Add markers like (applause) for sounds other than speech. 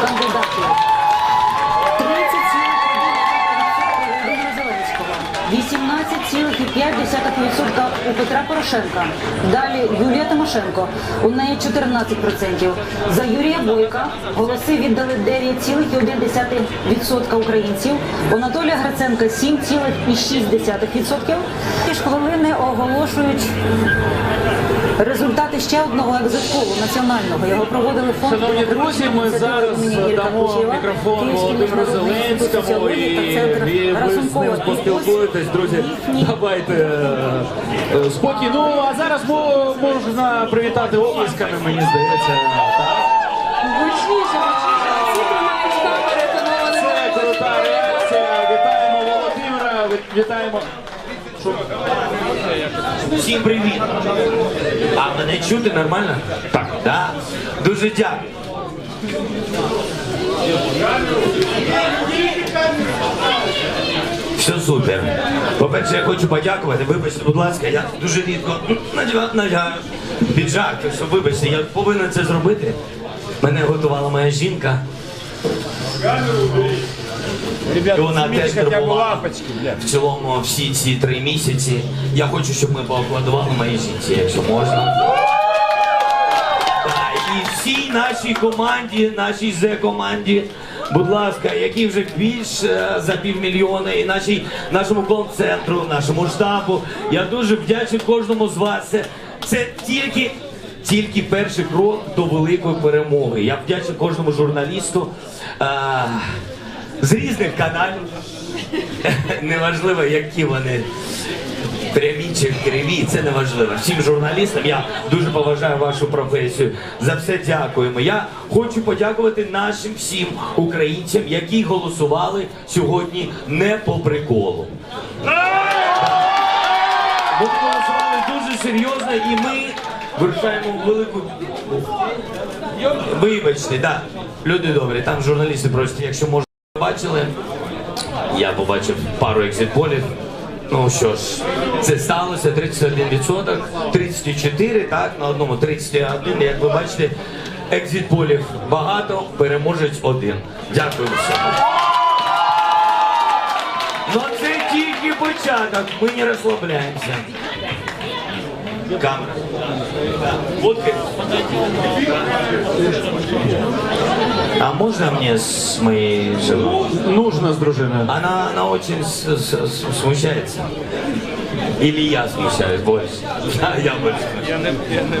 кандидатів. 18,5% у Петра Порошенка. Далі Юлія Тимошенко. У неї 14%. За Юрія Бойка голоси віддали 9,1% українців. У Анатолія Гриценка 7,6%. Ті ж хвилини оголошують результати ще одного екзитполу національного. Його проводили фонд. Шановні друзі, ми зараз дамо мікрофон Володимиру Зеленському і ви ви з ним поспілкуєтесь, друзі. Давайте е, спокій. Ну а зараз можна привітати оплесками, мені здається. Гучніше, гучніше. Це крута реакція. Вітаємо Володимира. Вітаємо. Всім привіт! А мене чути нормально? Так. Да? Дуже дякую. Все супер. По-перше, я хочу подякувати. Вибачте, будь ласка, я дуже рідко надягаю, піджак, що вибачте, я повинен це зробити. Мене готувала моя жінка. І вона теж турбувала в цілому всі ці три місяці. Я хочу, щоб ми поаплодували моїй жінці, якщо можна. Так, і всій нашій команді, нашій Зе-команді, будь ласка, які вже більш е, за півмільйона, і нашій, нашому концентру, нашому штабу. Я дуже вдячний кожному з вас. Це, це тільки. Тільки перший крок до великої перемоги. Я вдячний кожному журналісту е, з різних каналів. Неважливо, які вони прямі чи криві, це не важливо. Всім журналістам я дуже поважаю вашу професію. За все дякуємо. Я хочу подякувати нашим всім українцям, які голосували сьогодні не по приколу. Вони голосували дуже серйозно і ми вирушаємо велику. Вибачте, так. Люди добрі, там журналісти просять, якщо можна бачили. Я побачив пару екзитполів. Ну що ж, це сталося 31%, 34, так, на одному 31, як ви бачите, екзитполів багато, переможець один. Дякую всім. Ну це тільки початок, ми не розслабляємося. Камера. Водки. А можно мне с моей женой? Нужно с дружиной. Она, она очень с- с- с- смущается. Или я смущаюсь больше? (laughs) Я, я больше. Я не, я не